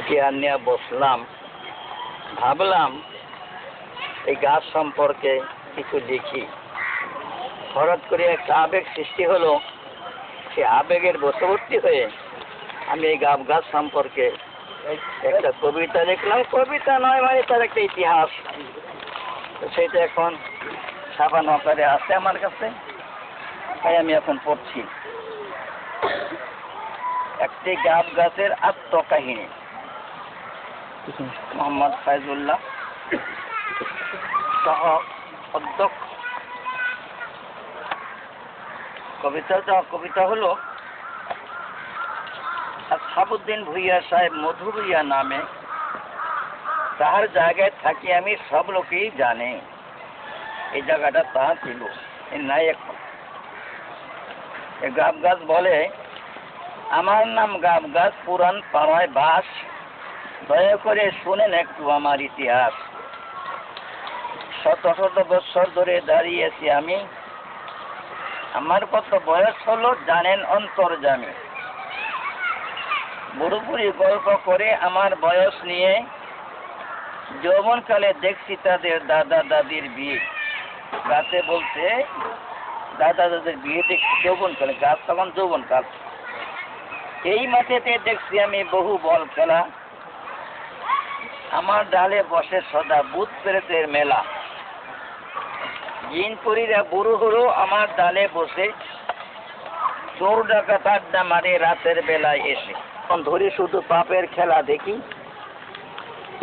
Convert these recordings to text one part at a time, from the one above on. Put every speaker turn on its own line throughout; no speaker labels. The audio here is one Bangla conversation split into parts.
চেয়ার নিয়ে বসলাম। ভাবলাম, এই গাছ সম্পর্কে কিছু লিখি হঠাৎ করে একটা আবেগ সৃষ্টি হলো। সে আবেগের বশবর্তী হয়ে আমি এই গাব গাছ সম্পর্কে একটা কবিতা লিখলাম। কবিতা নয় মানে তার একটা ইতিহাস। সেটা এখন ছাপানো আকারে আছে আমার কাছে। তাই আমি এখন পড়ছি। একটি গাব গাছের আত্মকাহিনী। মোহাম্মদ ফাইজুল্লাহ, সহ অধ্যক্ষ। কবিতাটা কবিতা হলো সাবুদ্দিন ভুইয়া সাহেব মধু ভুইয়া নামে। তাহার জায়গায় থাকি আমি, সব লোকেই জানে। এই জায়গাটা তাহা ছিল নাই এখন। গাব গাছ বলে, আমার নাম গাব গাছ, পুরান পাড়ায় বাস। দয়া করে শুনেন একটু আমার ইতিহাস। শত শত বছর ধরে দাঁড়িয়েছি আমি। আমার কত বয়স হলো জানেন অন্তর্জামী বুড়োপুরি গল্প করে আমার বয়স নিয়ে যৌবনকালে দেখছি তাদের দাদা দাদির বিয়ে। গাছে বলতে দাদা দাদির বিয়ে দেখছি যৌবনকালে, গাছ তখন যৌবনকাল। এই মাঠেতে দেখছি আমি বহু বল খেলা। আমার ডালে বসে সদা বুধ প্রেতের মেলা। জিনপুরীরা বুড়ো হলো আমার ডালে বসে চোর ডাকাত আড্ডা মারে রাতের বেলায় এসে। ধরি শুধু পাপের খেলা দেখি।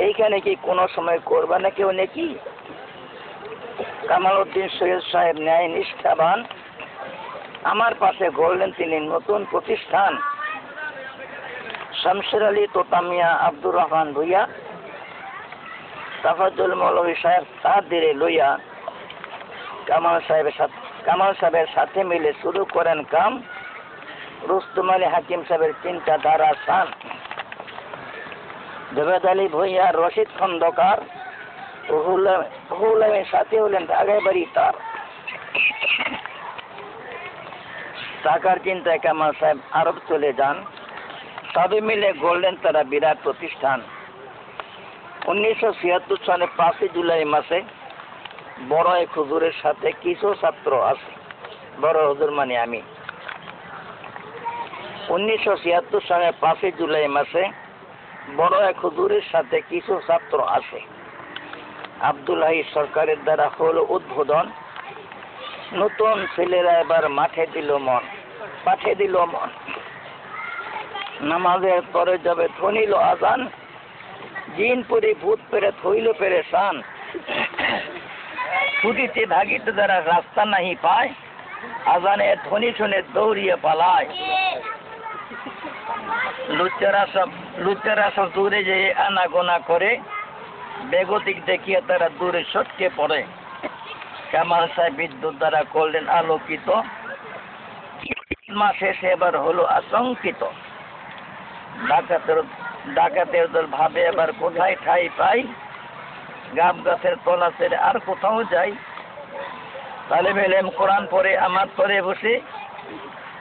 এইখানে কি কোনো সময় করবে না কেউ নাকি? কামাল উদ্দিন সৈয়দ সাহেব ন্যায় নিষ্ঠাবান। আমার পাশে গড়লেন তিনি নতুন প্রতিষ্ঠান। শামসের আলী তোতামিয়া আব্দুর রহমান ভুইয়া। তাফাজুল মৌলভী সাহেব তার দিলে লইয়া কামাল সাহেবের সাথে কামাল সাহেবের সাথে মিলে শুরু করেন কাম। রুস্তুম আলী হাকিম সাহেবের চিন্তাধারা সান। জবেদ আলী ভুইয়া, রশিদ খন্দকার রুহুলের সাথে হলেন ঢাকায় বাড়ি তার। টাকার চিন্তায় কামাল সাহেব আরব চলে যান। সবে মিলে গড়লেন তারা বিরাট প্রতিষ্ঠান। উনিশশো ছিয়াত্তর সালে পাঁচই জুলাই মাসে বড় এক হুজুরের সাথে কিছু ছাত্র আছে। বড় হুজুর মানে আমি। উনিশশো ছিয়াত্তর সালে পাঁচই জুলাই মাসে বড় এক হুজুরের সাথে কিছু ছাত্র আছে। আবদুল্লাহি সরকারের দ্বারা হলো উদ্বোধন। নতুন ছেলেরা এবার মাঠে দিল মন পাঠে দিল মন। নামাজের পরে যাবে ধনিল আজান জিন পরে ভূত পেরে থইল পেরে সান ছুটিতে ভাগিত যারা রাস্তা নাহি পায়, আজানে ধ্বনি শুনে দৌড়িয়ে পালায়। লুচ্চারা সব লুচ্চারা সব দূরে যেয়ে আনাগোনা করে, বেগতিক দেখিয়ে তারা দূরে সটকে পড়ে। কামাল সাহেব বিদ্যুৎ দ্বারা করলেন আলোকিত। মাস এবার হলো আশঙ্কিত। ডাকাতের ডাকাতের দল ভাবে এবার কোথায় ঠাই পাই? গাব গাছের তলা ছেড়ে আর কোথাও যাই? তালে বেলেম কোরআন পরে আমার তরে বসে,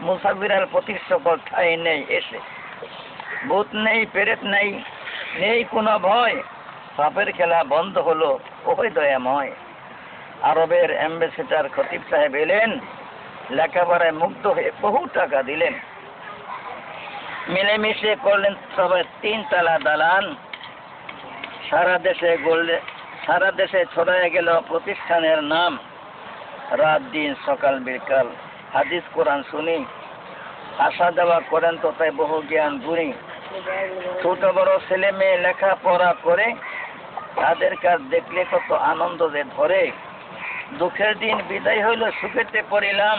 মুসাফিরার প্রতি সকল ঠাই নেই এসে। ভূত নেই, পেরেত নেই নেই কোনো ভয়। সাপের খেলা বন্ধ হলো ওই দয়াময়। আরবের অ্যাম্বাসেডার খতিব সাহেব এলেন, লেখাপড়ায় মুগ্ধ হয়ে বহু টাকা দিলেন। মিলেমিশে করলেন সবাই তিন তালা দালান। সারা দেশে গড়লে সারা দেশে ছড়ায় গেল প্রতিষ্ঠানের নাম। রাত দিন, সকাল, বিকাল, হাদিস, কোরআন শুনি। আসা যাওয়া করেন তো তাই বহু জ্ঞান গুণী ছোট বড় ছেলে মেয়ে লেখাপড়া করে তাদের কাজ দেখলে কত আনন্দ যে ধরে। দুঃখের দিন বিদায় হইল, সুখেতে পড়িলাম।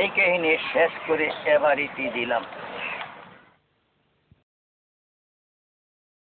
এই কাহিনী শেষ করে এবার ইতি দিলাম।